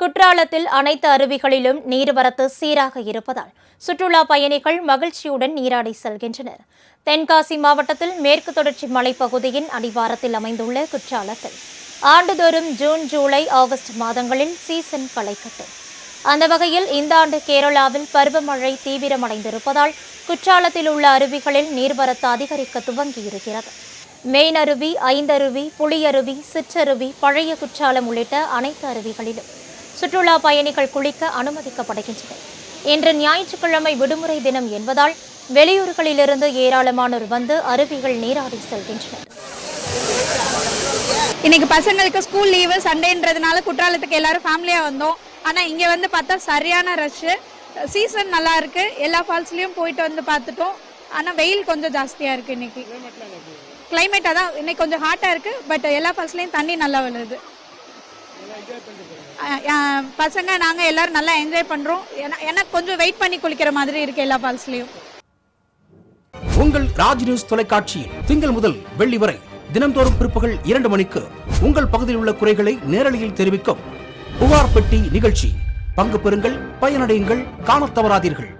குற்றாலத்தில் அனைத்து அருவிகளிலும் நீர்வரத்து சீராக இருப்பதால் சுற்றுலா பயணிகள் மகிழ்ச்சியுடன் நீராடி செல்கின்றனர். தென்காசி மாவட்டத்தில் மேற்கு தொடர்ச்சி மலைப்பகுதியின் அடிவாரத்தில் அமைந்துள்ள குற்றாலத்தில் ஆண்டுதோறும் ஜூன் ஜூலை ஆகஸ்ட் மாதங்களில் சீசன் களைக்கட்டு. அந்த வகையில் இந்த ஆண்டு கேரளாவில் பருவமழை தீவிரமடைந்திருப்பதால் குற்றாலத்தில் உள்ள அருவிகளில் நீர்வரத்து அதிகரிக்க துவங்கியிருக்கிறது. மேனருவி ஐந்தருவி புளியருவி சிற்றருவி பழைய குற்றாலம் உள்ளிட்ட அனைத்து அருவிகளிலும் சுற்றுலா பயணிகள் குளிக்க அனுமதிக்கப்படுகின்றனர் இன்று ஞாயிற்றுக்கிழமை விடுமுறை தினம் என்பதால் வெளியூர்களிலிருந்து ஏராளமானோர் வந்து அருவிகள் நீராடி செல்கின்றனர். இன்னைக்கு பசங்களுக்கு ஸ்கூல் லீவு சண்டேன்றதுனால குற்றாலத்துக்கு எல்லாரும் ஃபேமிலியாக வந்தோம். ஆனால் இங்கே வந்து பார்த்தா சரியான ரஷ்ஷு சீசன் நல்லா இருக்கு. எல்லா ஃபால்ஸ்லேயும் போயிட்டு வந்து பார்த்துட்டோம். ஆனால் வெயில் கொஞ்சம் ஜாஸ்தியாக இருக்கு இன்னைக்கு. கிளைமேட் அதான் இன்னைக்கு கொஞ்சம் ஹாட்டாக இருக்கு. பட் எல்லா ஃபால்ஸ்லேயும் தண்ணி நல்லா விழுது. பசங்க நாங்கள் எல்லாரும் நல்லா என்ஜாய் பண்ணுறோம் எனக்கு கொஞ்சம் வெயிட் பண்ணி குளிக்கிற மாதிரி இருக்கு எல்லா ஃபால்ஸ்லேயும் உங்கள் ராஜ் நியூஸ் தொலைக்காட்சியில் திங்கள் முதல் வெள்ளி வரை தினந்தோறும் பிற்பகல் இரண்டு மணிக்கு உங்கள் பகுதியில் உள்ள குறைகளை நேரலையில் தெரிவிக்கும் புகார் பெட்டி நிகழ்ச்சி. பங்கு பெறுங்கள் பயனடையுங்கள் காணத் தவறாதீர்கள்.